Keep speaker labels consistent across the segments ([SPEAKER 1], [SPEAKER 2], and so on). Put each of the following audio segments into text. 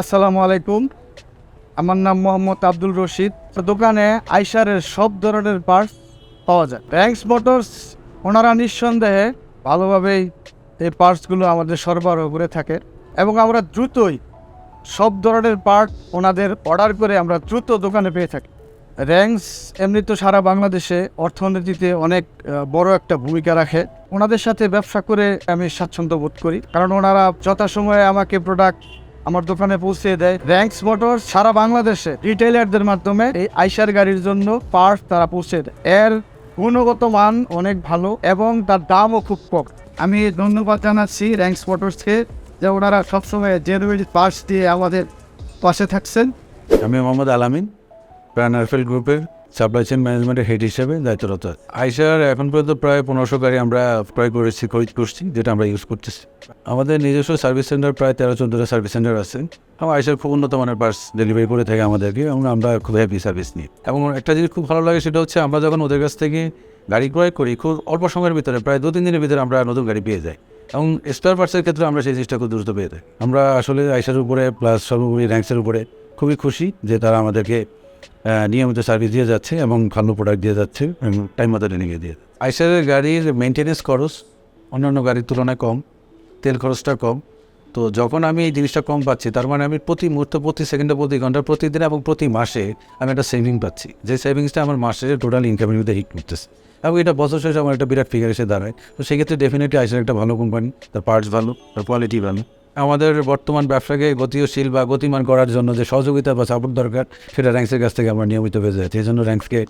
[SPEAKER 1] আসসালামু আলাইকুম। আমার নাম মোহাম্মদ আব্দুল রশিদ। দোকানে আইসারের সব ধরনের পার্টস পাওয়া যায়। ব্যাংকস মোটরস ওনারা নিঃসন্দেহে ভালোভাবেই এই পার্টসগুলো আমাদের সরবরাহ করে থাকে এবং আমরা দ্রুতই সব ধরনের পার্ট ওনাদের অর্ডার করে আমরা দ্রুত দোকানে পেয়ে থাকি। র্যাঙ্কস এমনি তো সারা বাংলাদেশে অর্থনীতিতে অনেক বড় একটা ভূমিকা রাখে। ওনাদের সাথে ব্যবসা করে আমি স্বাচ্ছন্দ্য বোধ করি। কারণ ওনারা যথাসময়ে আমাকে প্রোডাক্ট আমার দোকানে পৌঁছে দেয়। র্যাঙ্কস মোটর সারা বাংলাদেশে রিটেলারদের মাধ্যমে এই আইসার গাড়ির জন্য পার্ট তারা পৌঁছে দেয়। এর গুণগত মান অনেক ভালো এবং তার দামও খুব কম। আমি ধন্যবাদ জানাচ্ছি র্যাঙ্কস মোটরসকে যে ওনারা সবসময় জেনুইন পার্টস দিয়ে আমাদের পাশে থাকছেন।
[SPEAKER 2] আমি মোহাম্মদ আলামিন আরফেল গ্রুপের সাপ্লাই চেইন ম্যানেজমেন্টের হেড হিসেবে দায়িত্বরত। আইসার এখন পর্যন্ত প্রায় পনেরোশো গাড়ি আমরা ক্রয় করেছি, খরিদ করছি, যেটা আমরা ইউজ করতেছি। আমাদের নিজস্ব সার্ভিস সেন্টার প্রায় তেরো চোদ্দোটা সার্ভিস সেন্টার আছে। এবং আইসার খুব উন্নত মানের পার্স ডেলিভারি করে থাকে আমাদেরকে এবং আমরা খুব হ্যাপি সার্ভিস নিই। এবং একটা জিনিস খুব ভালো লাগে, সেটা হচ্ছে আমরা যখন ওদের কাছ থেকে গাড়ি ক্রয় করি, খুব অল্প সময়ের ভিতরে, প্রায় দু তিন দিনের ভিতরে আমরা নতুন গাড়ি পেয়ে যাই। এবং স্পেয়ার পার্টসের ক্ষেত্রে আমরা সেই জিনিসটা খুব দ্রুত পেয়ে যাই। আমরা আসলে আইসার উপরে প্লাস সর্বোপরি র্যাঙ্কসের উপরে খুবই খুশি যে তারা আমাদেরকে নিয়মিত সার্ভিস দিয়ে যাচ্ছে এবং ভালো প্রোডাক্ট দিয়ে যাচ্ছে এবং টাইম মতো ডেলিভারি দিয়ে। আইসারের গাড়ির মেনটেনেন্স খরচ অন্যান্য গাড়ির তুলনায় কম, তেল খরচটা কম। তো যখন আমি এই জিনিসটা কম পাচ্ছি, তার মানে আমি প্রতি মুহূর্তে, প্রতি সেকেন্ডে প্রতি ঘণ্টা, প্রতিদিন এবং প্রতি মাসে আমি একটা সেভিং পাচ্ছি। যে সেভিংসটা আমার মাসের টোটাল ইনকামের মধ্যে হিট করতেছে। এবং এটা বছর শেষে আমার একটা বিরাট ফিগার এসে দাঁড়ায়। তো সেক্ষেত্রে ডেফিনেটলি আইসার একটা ভালো কোম্পানি তার পার্টস ভালো, তার কোয়ালিটি ভালো। আমাদের বর্তমান ব্যবসাকে গতিশীল বা গতিমান করার জন্য যে সহযোগিতা বা সাপোর্ট দরকার, সেটা র্যাঙ্কসের কাছ থেকে আমরা নিয়মিত পেয়ে যাচ্ছি এই জন্য র্যাঙ্কসকে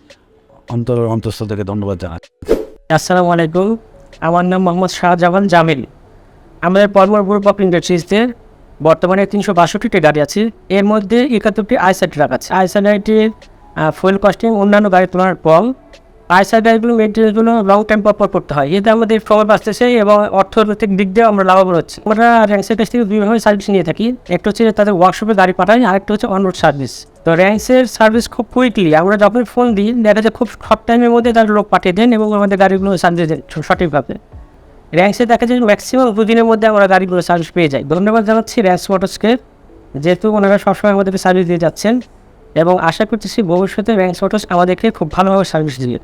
[SPEAKER 2] অন্তর অন্তঃস্থ থেকে ধন্যবাদ জানাচ্ছি
[SPEAKER 3] আসসালামু আলাইকুম। আমার নাম মোহাম্মদ শাহজাহান জামিল। আমাদের পরমর গ্রুপ অফ ইন্ডাস্ট্রিজতে বর্তমানে তিনশো বাষট্টিটি গাড়ি আছে। এর মধ্যে একাত্তরটি আইসার ট্রাক আছে। আইসার ফুয়েল কস্টিং অন্যান্য গাড়ির তুলনায় কম আইসার গাড়িগুলো মেনটেন্সগুলো লং টাইম পর করতে হয়। এতে আমাদের সময় বাঁচতেছে এবং অর্থনৈতিক দিক দিয়ে আমরা লাভবান হচ্ছি। আমরা র্যাঙ্কসের কাছ থেকে দুইভাবে সার্ভিস নিয়ে থাকি। একটা হচ্ছে তাদের ওয়ার্কশপে গাড়ি পাঠাই, আরেকটা হচ্ছে অনরোড সার্ভিস তো র্যাঙ্কসের সার্ভিস খুব কুইকলি আমরা যখন ফোন দিই, দেখা যায় খুব শর্ট টাইমের মধ্যে তার লোক পাঠিয়ে দেন এবং আমাদের গাড়িগুলো সার্ভিস দেন সঠিকভাবে। র্যাঙ্কসে দেখা যায় ম্যাক্সিমাম দুদিনের মধ্যে আমরা গাড়িগুলো সার্ভিস পেয়ে যাই। ধন্যবাদ জানাচ্ছি র্যাঙ্কস মোটরসকে যেহেতু ওনারা সবসময় আমাদেরকে সার্ভিস দিয়ে যাচ্ছেন। এবং আশা করতেছি ভবিষ্যতে র্যাঙ্কস মোটরস আমাদেরকে খুব ভালোভাবে সার্ভিস দিবে।